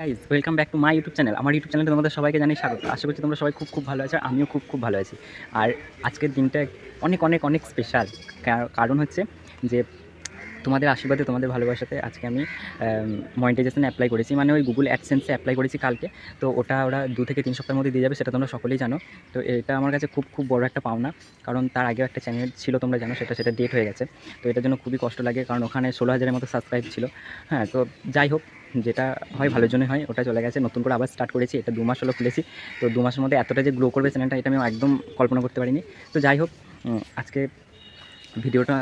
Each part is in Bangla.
Guys welcome back to my YouTube channel আমার ইউটিউব চ্যানেলে তোমাদের সবাইকে জানাই স্বাগত। আশা করছি তোমরা সবাই খুব খুব ভালো আছো, আমিও খুব খুব ভালো আছি। আর আজকের দিনটা অনেক অনেক অনেক স্পেশাল কারণ হচ্ছে যে তোমাদের আশীর্বাদে, তোমাদের ভালোবাসাতে আজকে আমি মনিটাইজেশন অ্যাপ্লাই করেছি। মানে ওই গুগল অ্যাডসেন্সে অ্যাপ্লাই করেছি কালকে। তো ওটা ওরা দু থেকে তিন সপ্তাহের মধ্যে দিয়ে যাবে, সেটা তোমরা সকলেই জানো। তো এটা আমার কাছে খুব খুব বড় একটা পাওনা। কারণ তার আগেও একটা চ্যানেল ছিল, তোমরা জানো, সেটা সেটা ডেট হয়ে গেছে। তো এটার জন্য খুবই কষ্ট লাগে, কারণ ওখানে ষোলো হাজারের মতো সাবস্ক্রাইব ছিল। হ্যাঁ তো যাই হোক, যেটা হয় ভালোর জন্যই হয়, ওটা চলে গেছে। নতুন করে আবার স্টার্ট করেছি, এটা দু মাস হলো খুলেছি। তো দু মাসের মধ্যে এতটা যে গ্রো করবে চ্যানেলটা এটা আমি একদম কল্পনা করতে পারিনি। তো যাই হোক আজকে ভিডিওটা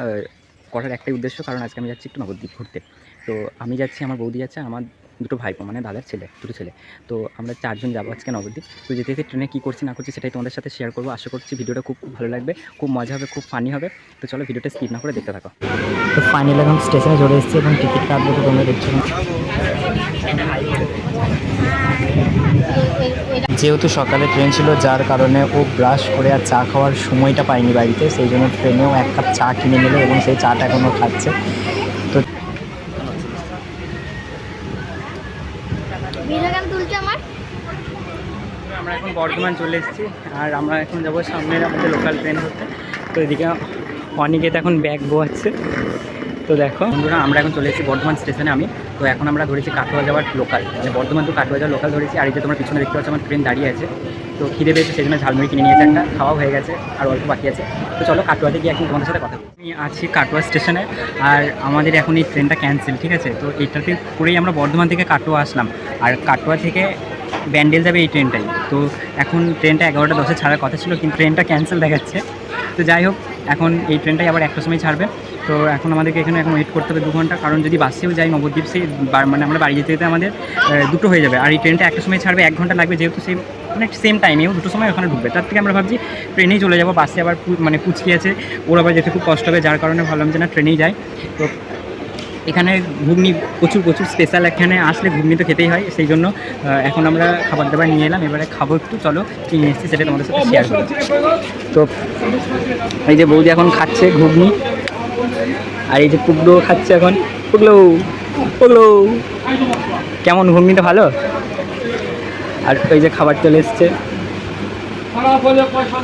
করার একটাই উদ্দেশ্য কারণ আজকে আমি যাচ্ছি একটু নবদ্বীপ ঘুরতে। তো আমি যাচ্ছি আমার বৌদি যাচ্ছে আমার দুটো ভাইপো মানে দাদার ছেলে দুটো ছেলে। তো আমরা চারজন যাব আজকে নবদ্বীপ। তো যেতে যেতে ট্রেনে কী করছি না করছি সেটাই তোমাদের সাথে শেয়ার করব। আশা করছি ভিডিওটা খুব ভালো লাগবে খুব মজা হবে খুব ফানি হবে। তো চলো ভিডিওটা স্কিপ না করে দেখতে থাকো। তো ফাইনাল এখন স্টেশনে চলে এসেছি এবং টিকিট কাটবো তো তোমরা দেখছ। যেহেতু সকালে ট্রেন ছিল যার কারণে ও ব্রাশ করে আর চা খাওয়ার সময়টা পায়নি বাড়িতে সেই জন্য ট্রেনেও এক কাপ চা কিনে নিল এবং সেই চাটা এখনও খাচ্ছে। তো আমার? আমরা এখন বর্ধমান চলে এসেছি আর আমরা এখন যাব সামনের আমাদের লোকাল ট্রেন হতে তো এদিকে অনিকেত এখন ব্যাগ বোয়াচ্ছে। তো দেখো বন্ধুরা আমরা এখন চলে এসেছি বর্ধমান স্টেশনে আমি। তো এখন আমরা ধরেছি কাটোয়া যাওয়ার লোকাল মানে বর্ধমান তো কাটোয়া যাওয়ার লোকাল ধরেছি। আর এই যে তোমার পিছনে দেখতে পাচ্ছ আমার ট্রেন দাঁড়িয়ে আছে। তো খিদে পেয়েছে সেই জন্য ঝালমুড়ি কিনে নিয়েছে একটা। খাওয়া হয়ে গেছে, আর অল্প বাকি আছে। তো চলো কাটোয়াতে গিয়ে এখন তোমাদের সাথে কথা বলি। আমি আছি কাটোয়া স্টেশনে আর আমাদের এখন এই ট্রেনটা ক্যান্সেল ঠিক আছে? তো এইটাতে করেই আমরা বর্ধমান থেকে কাটোয়া আসলাম। আর কাটোয়া থেকে ব্যান্ডেল যাবে এই ট্রেনটাই তো এখন ট্রেনটা এগারোটা দশে ছাড়ার কথা ছিল, কিন্তু ট্রেনটা ক্যান্সেল দেখাচ্ছে। তো যাই হোক, এখন এই ট্রেনটাই আবার একটা সময় ছাড়বে। তো এখন আমাদেরকে এখানে এখন ওয়েট করতে হবে দু ঘণ্টা, কারণ যদি বাসেও যাই নবদ্বীপ, সেই মানে আমরা বাড়ি যেতে যেতে আমাদের দুটো হয়ে যাবে। আর এই ট্রেনটা একটা সময় ছাড়বে, এক ঘণ্টা লাগবে যেহেতু সেই মানে সেম টাইমেও দুটো সময় ওখানে ঢুকবে। তার থেকে আমরা ভাবছি ট্রেনেই চলে যাব, বাসে আবার মানে পুচকি আছে, ওর আবার যেতে খুব কষ্ট হবে, যার কারণে ভাবলাম যে না, ট্রেনেই যাই। তো এখানে ঘুগনি প্রচুর প্রচুর স্পেশাল এখানে আসলে ঘুগনি তো খেতেই হয়, সেই জন্য এখন আমরা খাবার দাবার নিয়ে এলাম, এবারে খাব একটু, চলো, কী নিয়ে এসেছি সেটা তোমাদের সাথে শেয়ার করব। তো, এই যে বৌদি এখন খাচ্ছে ঘুগনি, আর এই যে পুগলো খাচ্ছে এখন পুগলো পুগলো কেমন ঘুগনিটা ভালো? আর ওই যে খাবার চলে এসছে,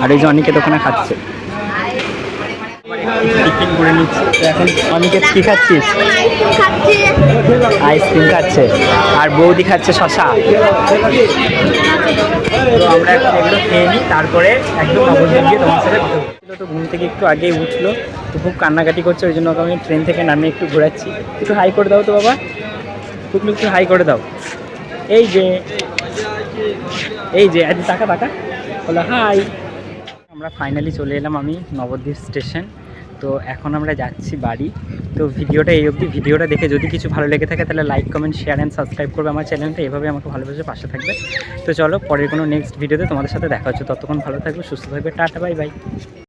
আর এই যে অনেকে দোকানে খাচ্ছে। টিফিন করে নিচ্ছি। এখন অনেকে কী খাচ্ছিস? খাচ্ছি। আইসক্রিম খাচ্ছে। আর বৌদি খাচ্ছে শশা। তো আমরা এখন এগুলো খেয়ে নিই তারপরে একদম নবদ্বীপ গিয়ে তোমার সাথে তো ঘুম থেকে একটু আগেই উঠল তো খুব কান্নাকাটি করছে ওই জন্য ওকে আমি ট্রেন থেকে নামিয়ে একটু ঘোরাচ্ছি। একটু হাই করে দাও তো বাবা। খুব একটু হাই করে দাও। এই যে এই যে আজ টাকা টাকা বলো হাই আমরা ফাইনালি চলে এলাম আমি নবদ্বীপ স্টেশন তো এখন আমরা যাচ্ছি বাড়ি। তো ভিডিওটা এই অবধি। ভিডিওটা দেখে যদি কিছু ভালো লেগে থাকে, তাহলে like comment share and subscribe করবে আমার চ্যানেলটা। এভাবে আমাকে ভালোবেসে পাশে থাকবে। তো চলো পরের কোনো নেক্সট ভিডিওতে তোমাদের সাথে দেখা হচ্ছে। ততক্ষণ ভালো থাকবে, সুস্থ থাকবে। Tata bye bye